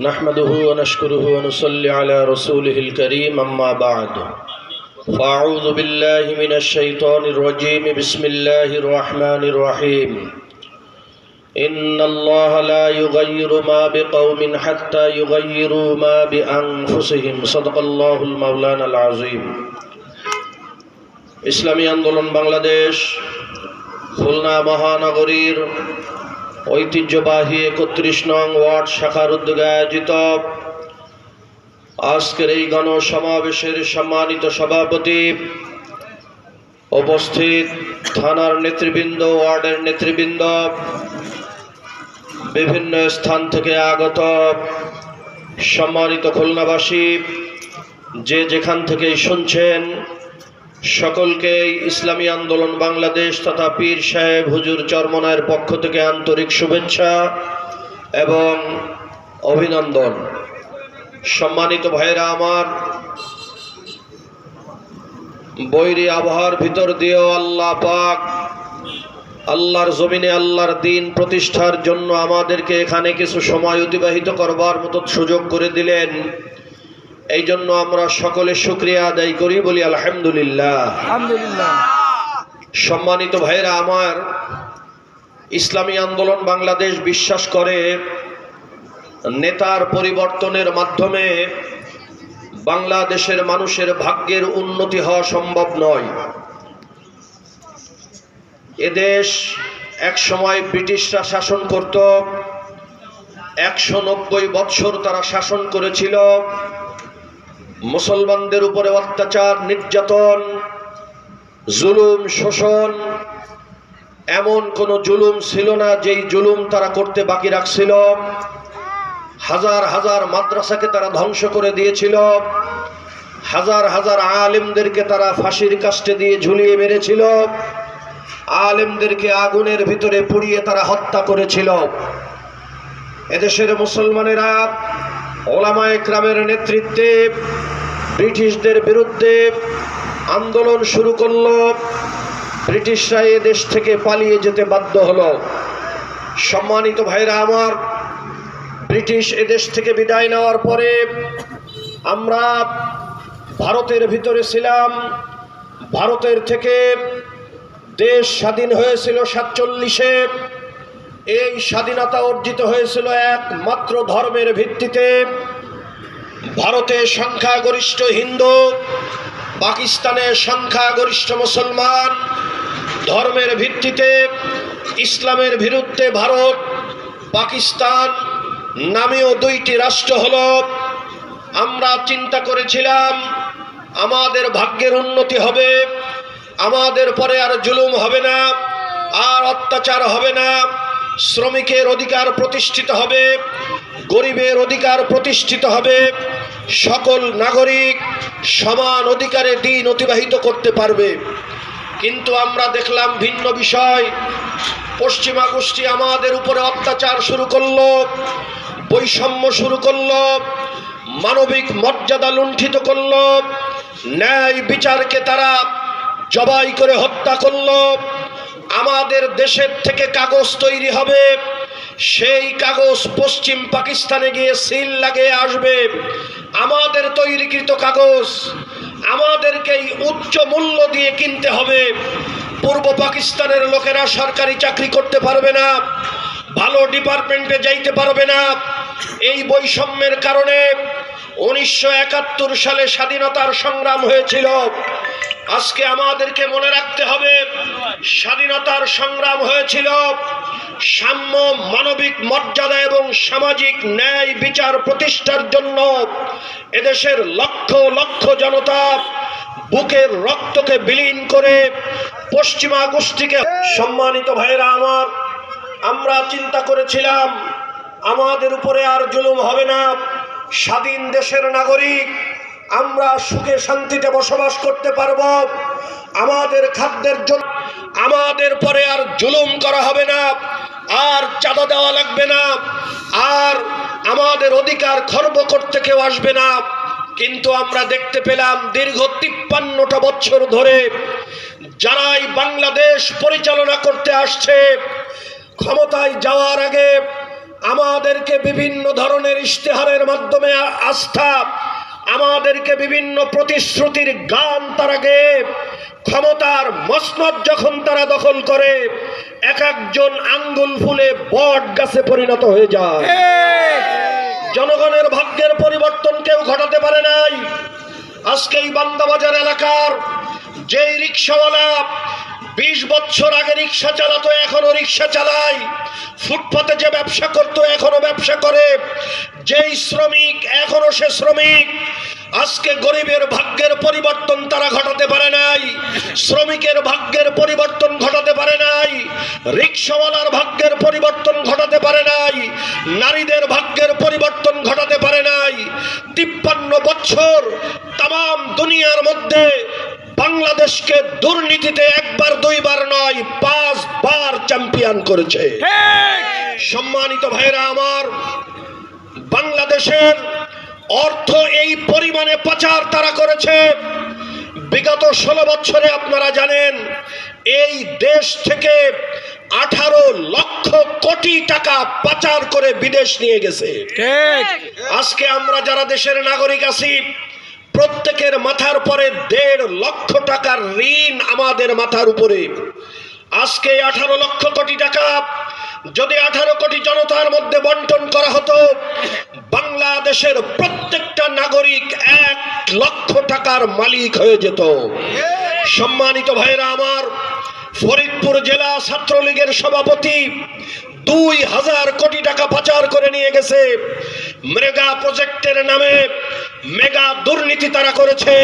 نحمده ونشكره ونصلي على رسوله الكريم أما بعد فأعوذ بالله من الشيطان الرجيم بسم الله الرحمن الرحيم إن الله لا يغير ما بقوم حتى يغيروا ما بأنفسهم صدق الله المولانا العظيم ইসলামী আন্দোলন বাংলাদেশ খুলনা মহানগরীর ঐতিহ্যবাহী একত্রিশ নং ওয়ার্ড শাখার উদ্যোগে আয়োজিত আজকের এই গণসমাবেশের সম্মানিত সভাপতি উপস্থিত থানার নেতৃবৃন্দ, ওয়ার্ডের নেতৃবৃন্দ, বিভিন্ন স্থান থেকে আগত সম্মানিত খুলনাবাসী যে যেখান থেকেই শুনছেন সকলকে ইসলামী আন্দোলন বাংলাদেশ তথা পীর সাহেব হুজুর চরমনায়ের পক্ষ থেকে আন্তরিক শুভেচ্ছা এবং অভিনন্দন। সম্মানিত ভাইরা আমার, বৈরী আবহাওয়ার ভিতর দিয়েও আল্লাহ পাক আল্লাহর জমিনে আল্লাহর দিন প্রতিষ্ঠার জন্য আমাদেরকে এখানে কিছু সময় অতিবাহিত করবার মতো সুযোগ করে দিলেন। এই জন্য আমরা সকলে শুক্রিয়া আদায় করি বলি আলহামদুলিল্লাহ। সম্মানিত ভাইরা আমার ইসলামী আন্দোলন বাংলাদেশ বিশ্বাস করে নেতার পরিবর্তনের মাধ্যমে বাংলাদেশের মানুষের ভাগ্যের উন্নতি হওয়া সম্ভব নয়। এদেশ এক সময় ব্রিটিশরা শাসন করত একশো নব্বই বৎসর তারা শাসন করেছিল মুসলমানদের উপরে অত্যাচার, নির্যাতন, জুলুম, শোষণ, এমন কোনো জুলুম ছিল না যেই জুলুম তারা করতে বাকি রাখছিল। হাজার হাজার মাদ্রাসাকে তারা ধ্বংস করে দিয়েছিল। হাজার হাজার আলেমদেরকে তারা ফাঁসির কাস্টে দিয়ে ঝুলিয়ে মেরেছিল। আলেমদেরকে আগুনের ভিতরে পুড়িয়ে তারা হত্যা করেছিল। এদেশের মুসলমানেরা ওলামা একরামের নেতৃত্বে ব্রিটিশদের বিরুদ্ধে আন্দোলন শুরু করল। ব্রিটিশরা দেশ থেকে পালিয়ে যেতে বাধ্য হলো। সম্মানিত ভাইরা আমার, ব্রিটিশ এদেশ থেকে বিদায় নেওয়ার পরে আমরা ভারতের ভিতরে ছিলাম। ভারতের থেকে দেশ স্বাধীন হয়েছিল সাতচল্লিশে। এই স্বাধীনতা অর্জিত হয়েছিল একমাত্র ধর্মের ভিত্তিতে। ভারতে সংখ্যাগরিষ্ঠ হিন্দু, পাকিস্তানে সংখ্যাগরিষ্ঠ মুসলমান, ধর্মের ভিত্তিতে ইসলামের বিরুদ্ধে ভারত, পাকিস্তান নামেও দুইটি রাষ্ট্র হল। আমরা চিন্তা করেছিলাম, আমাদের ভাগ্যের উন্নতি হবে, আমাদের পরে আর জুলুম হবে না, আর অত্যাচার হবে না, শ্রমিকের অধিকার প্রতিষ্ঠিত হবে, গরিবের অধিকার প্রতিষ্ঠিত হবে। সকল নাগরিক সমান অধিকারে দিন অতিবাহিত করতে পারবে। কিন্তু আমরা দেখলাম ভিন্ন বিষয়। পশ্চিমা গোষ্ঠী আমাদের উপরে অত্যাচার শুরু করল, বৈষম্য শুরু করল, মানবিক মর্যাদা লুণ্ঠিত করল, ন্যায় বিচারকে তারা জবাই করে হত্যা করল। আমাদের দেশের থেকে কাগজ তৈরি হবে। সেই কাগজ পশ্চিম পাকিস্তানে গিয়ে সিল লাগিয়ে আসবে। আমাদের তৈরিকৃত কাগজ আমাদেরকেই উচ্চ মূল্য দিয়ে কিনতে হবে। পূর্ব পাকিস্তানের লোকেরা সরকারি চাকরি করতে পারবে না, ভালো ডিপার্টমেন্টে যাইতে পারবে না। এই বৈষম্যের কারণে উনিশশো একাত্তর সালে স্বাধীনতার সংগ্রাম হয়েছিল। আজকে আমাদেরকে মনে রাখতে হবে, স্বাধীনতার সংগ্রাম হয়েছিল। সাম্য মানবিক মর্যাদা এবং সামাজিক ন্যায় বিচার প্রতিষ্ঠার জন্য এদেশের লক্ষ লক্ষ জনতা বুকের রক্তকে বিলীন করে পশ্চিমা গোষ্ঠীকে সম্মানিত ভাইরা আমার, আমরা চিন্তা করেছিলাম আমাদের উপরে আর জুলুম হবে না। স্বাধীন দেশের নাগরিক, আমরা সুখে শান্তিতে বসবাস করতে পারব। আমাদের খাদ্যের জন্য আমাদের পরে আর জুলুম করা হবে না। আর চাঁদা দেওয়া লাগবে না। আর আমাদের অধিকার খর্ব করতে কেউ আসবে না। কিন্তু আমরা দেখতে পেলাম দীর্ঘ তিপ্পান্নটা বছর ধরে যারাই বাংলাদেশ পরিচালনা করতে আসছে, ক্ষমতায় যাওয়ার আগে আমাদেরকে বিভিন্ন ধরনের ইশতেহারের মাধ্যমে আস্থা, আমাদেরকে বিভিন্ন প্রতিশ্রুতির গান তারা গেয়ে ক্ষমতার মসনদ যখন তারা দখল করে এক একজন আঙ্গুল ফুলে বট গাছে পরিণত হয়ে যায়। জনগণের ভাগ্যের পরিবর্তন কেউ ঘটাতে পারে নাই। আজকে এই বান্দাবাজার এলাকার যেই রিক্সাওয়ালা বিশ বছর আগে রিক্সা চালাতো, এখনও রিক্সা চালায়। ফুটপাতে যে ব্যবসা করতো, এখনও ব্যবসা করে। যেই শ্রমিক, এখনও সে শ্রমিক আজকে গরিবের ভাগ্যের পরিবর্তন তারা ঘটাতে পারে নাই শ্রমিকের ভাগ্যের পরিবর্তন ঘটাতে পারে নাই রিক্সাওয়ালার ভাগ্যের পরিবর্তন ঘটাতে পারে নাই নারীদের ভাগ্যের পরিবর্তন ঘটাতে পারে নাই। তিপ্পান্ন বছর তাম দুনিয়ার মধ্যে বাংলাদেশকে দুর্নীতিতে একবার দুইবার নয় পাঁচবার চ্যাম্পিয়ন করেছে। সম্মানিত ভাইরা আমার বাংলাদেশের অর্থ এই পরিমাণে পাচার তারা করেছে। বিগত ষোলো বছরে আপনারা জানেন এই দেশ থেকে আঠারো লক্ষ কোটি টাকা পাচার করে বিদেশ নিয়ে গেছে। আজকে আমরা যারা দেশের নাগরিক আছি প্রত্যেকের মাথার পরে দেড় লক্ষ টাকার ঋণ আমাদের মাথার উপরে। আজকে আঠারো লক্ষ কোটি টাকা যদি আঠারো কোটি জনতার মধ্যে বন্টন করা হতো বাংলাদেশের প্রত্যেকটা নাগরিক এক লক্ষ টাকার মালিক হয়ে যেত। সম্মানিত ভাইরা আমার, ফরিদপুর জেলা ছাত্রলীগের সভাপতি দুই হাজার কোটি টাকা পাচার করে নিয়ে গেছে। মেগা প্রজেক্টের নামে মেগা দুর্নীতি তারা করেছে।